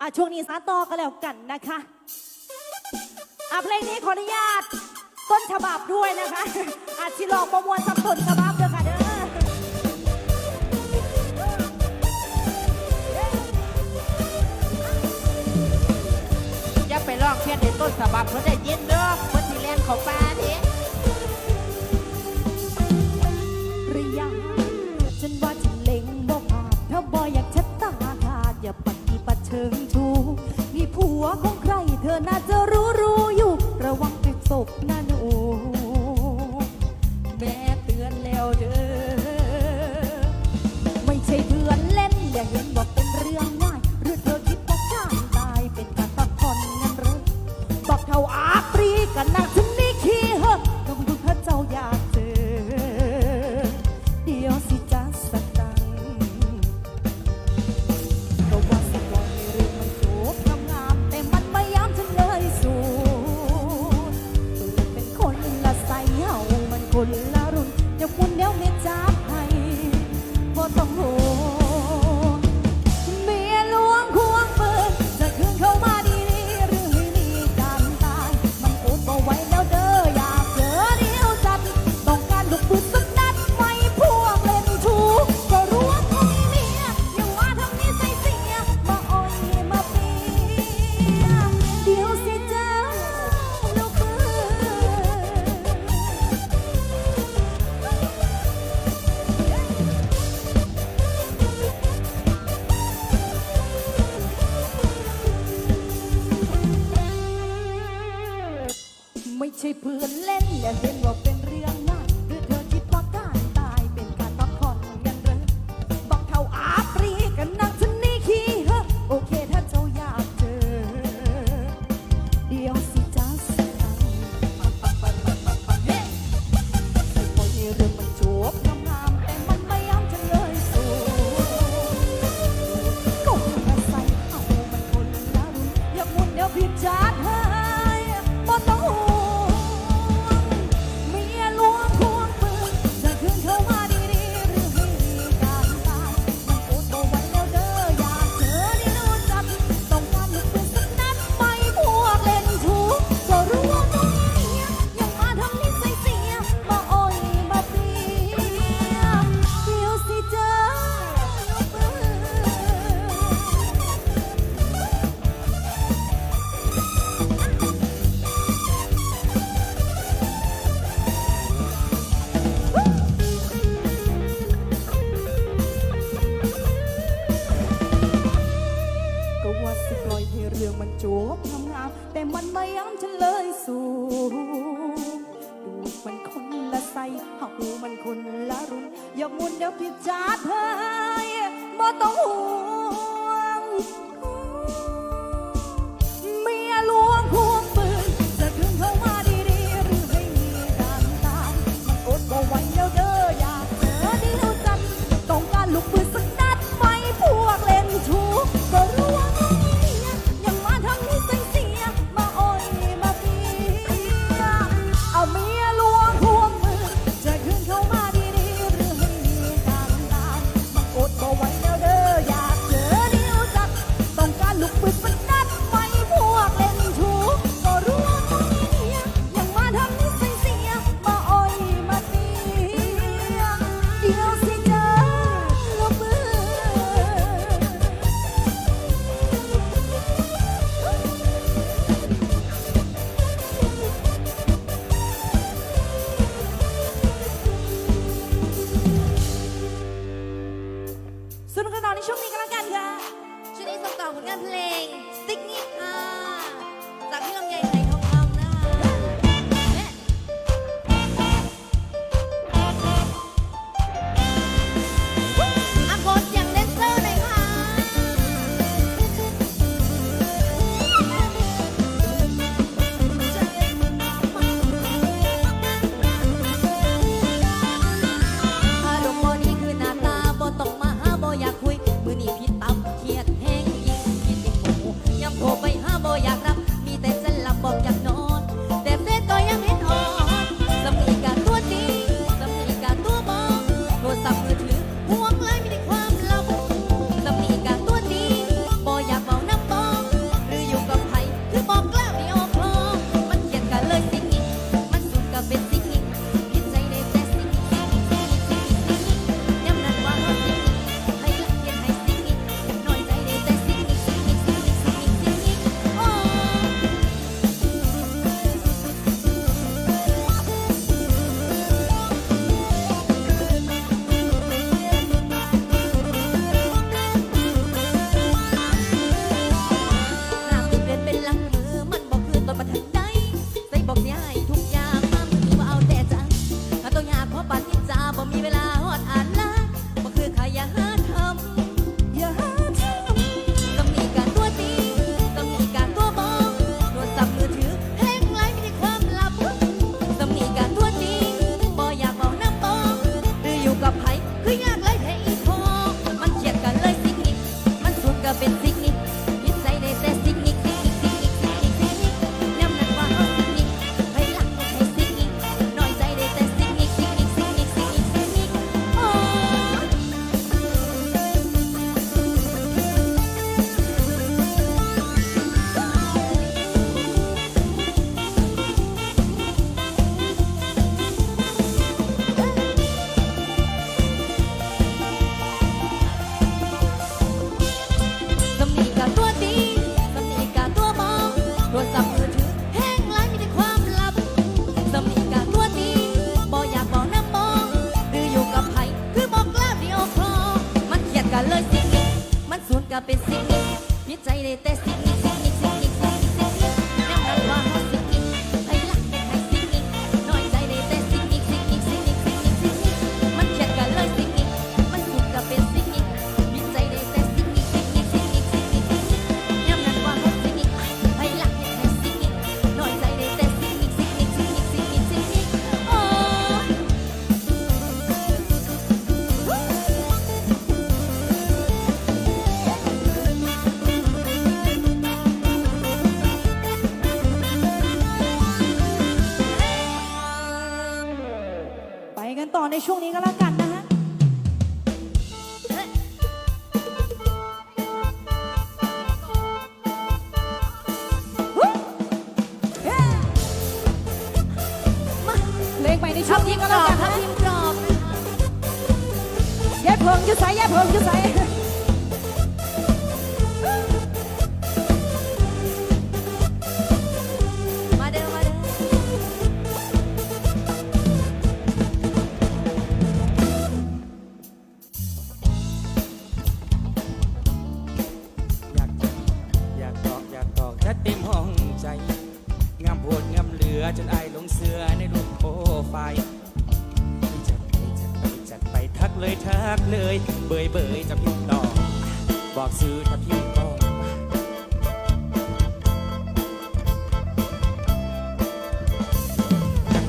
อะช่วงนี้ซาต่อก็แล้วกันนะคะอะเพลงนี้ขออนุญาตต้นฉบับด้วยนะคะอาจสิลองประมวลสับสนฉบับเด้อค่ะเด้อย่าไปลอกเพี้ยนในต้นฉบับเพราะได้เย็นเด้อเพื่อนที่เล่นของป้าเด้หรือยัฉันว่าฉันเล็งบ่ผ่าดเธอบ่อยากชัดตาขาดอย่าปฏิปัติเชิง ผัวของใครเธอน่าจะรู้รู้อยู่ ระวังติดศพนะหนูแม่เตือนแล้วเด้อไม่ใช่เพื่อนเล่นอย่าเห็นบอก ในช่วงนี้ก็แล้วกันค่ะช่วงนี้ส่งต่อผลงานเพลงติ๊กนี่ะจากพี่ลำไย อยุใสยายเพิงอยุใส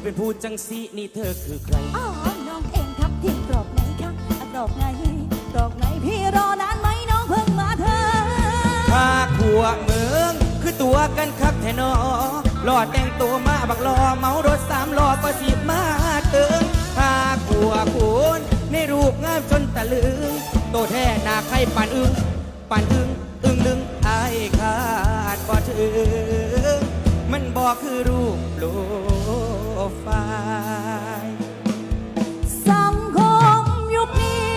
คือเป็นผู้จังสีนี่เธอคือใคร อ๋อ น้องเองทับทิมกรอบไหนคะอะกรอบไหนกรอบไหนพี่รอนานไหมน้องเพิ่งมาเธอถ้าขัวเมืองคือตัวกันคักแทนอหลอดแต่งตัวมาบักลอเมารถสามล้อก็สิบมาเติงถ้าขัวคุณในรูปงามจนตะลึง โตแท้หน้าใครปานอึงปานอึงอึงลึงอายขาดบ่ถึงมันบอกคือรูปโปร ไฟล์สังคมยุคนี้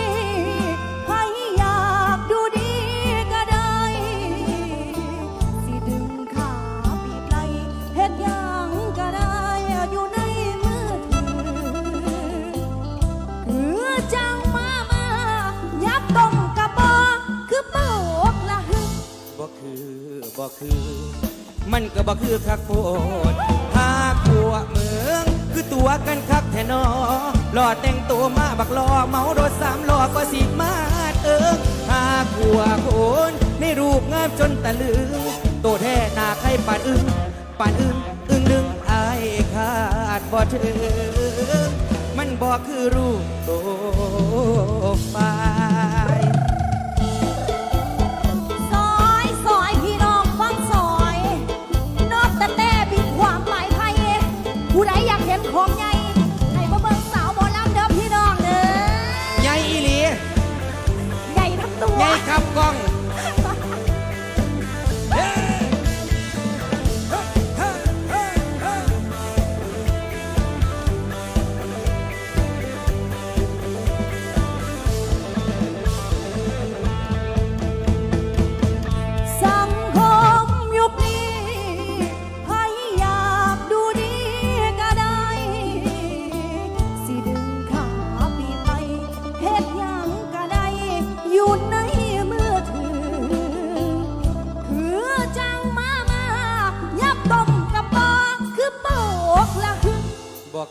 ใครอยากดูดีก็ได้ สิดึงขาปีกไหลเฮ็ดหยังก็ได้อยู่ในมือถือคือจังมามายับตรงกระบอกคือโปกละหึบ่คือบ่คือ มันก็บ่คือคักโพด อแต่งตัวมาบักลอเมารถสามล้อก็สิมาเอิงห้าขัวโคนในรูปงามจนตะลึงโตแท้นาใครปานอึ้งปานอึ้งอึ้งดึงอายขาดบ่ถึงมันบ่คือรูปโต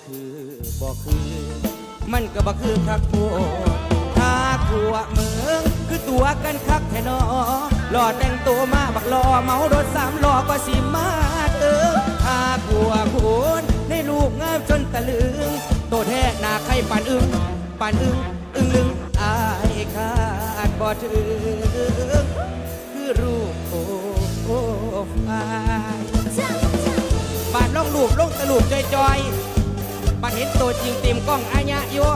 คือบ่คือ มันก็บ่คือคักโพดถ้าขัวเมืองคือตัวกันคักแท้นอหล่อแต่งตัวมาบักลอเมารถสามล้อก็สิมาเติงถ้าขัวโคนในรูปงามจนตะลึงโตแท้หน้าใครปานอึงปานอึงอึงลึงอายขาดบ่ถึงคือรูปโปรไฟล์จ้าบาดล่องรูปลงตะลุปจอยๆ บาดเห็นตัวจริงเต็มกล้องอายะอยู่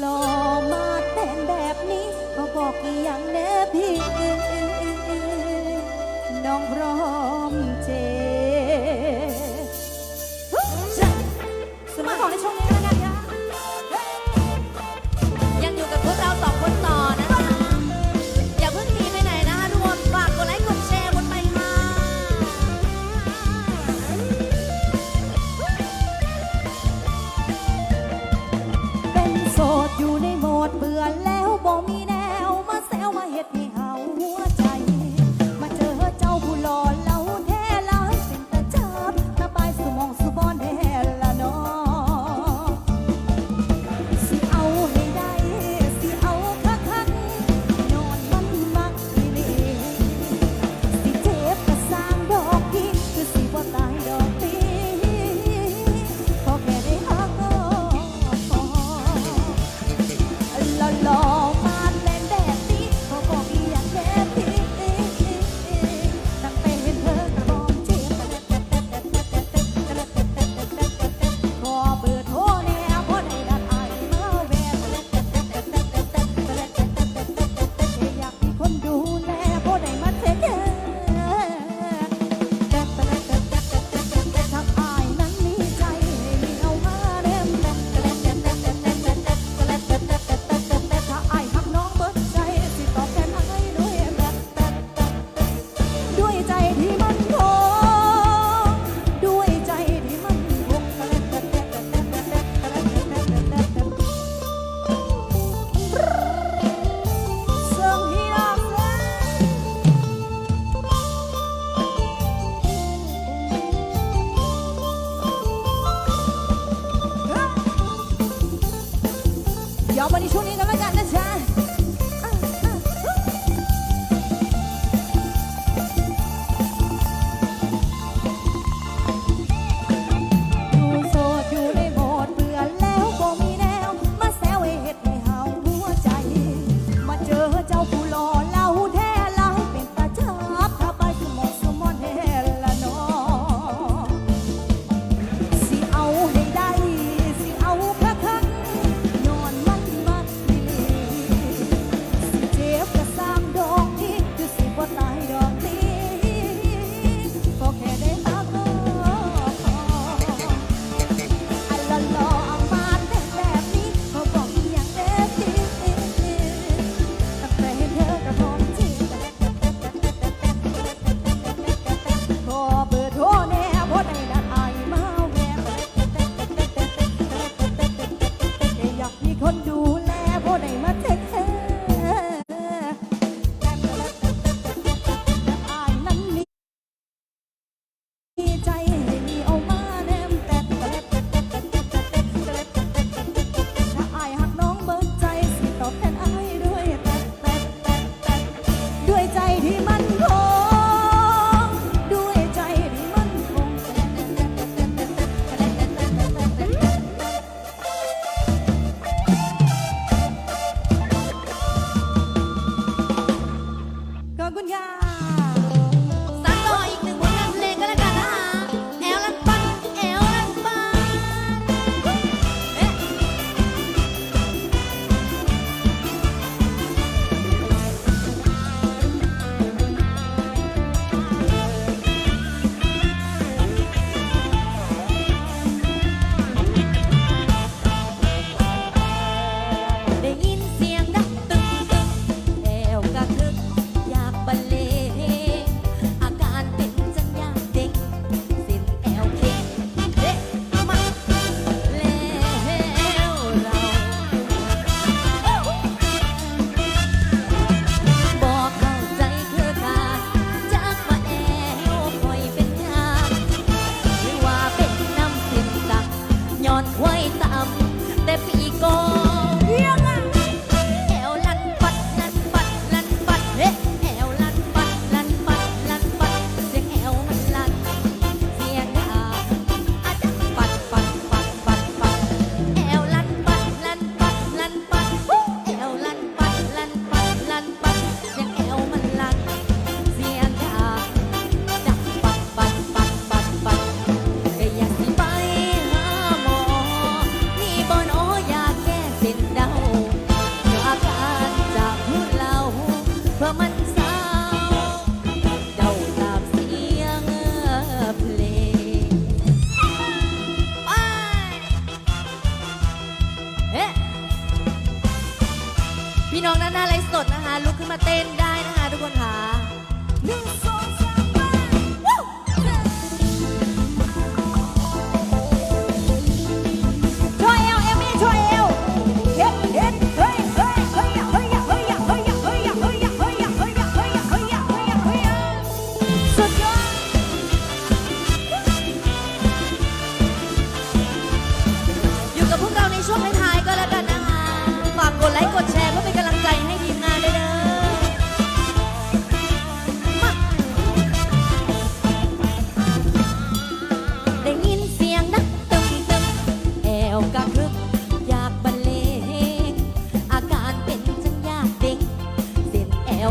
หล่อมาแต่งแบบนี้ ก็บอกอีหยังแน่พี่น้องพร้อม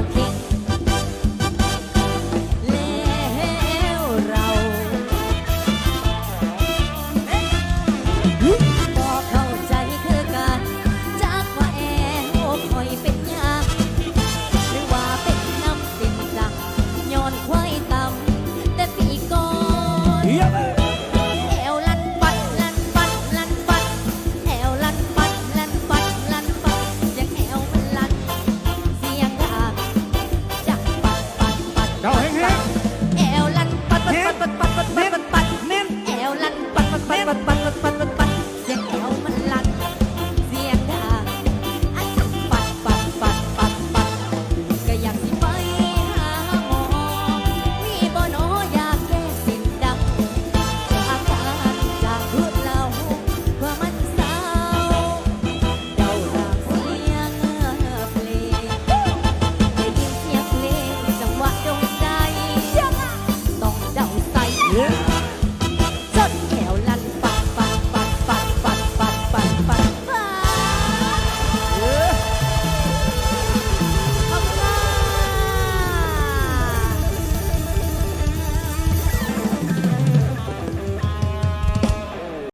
I'll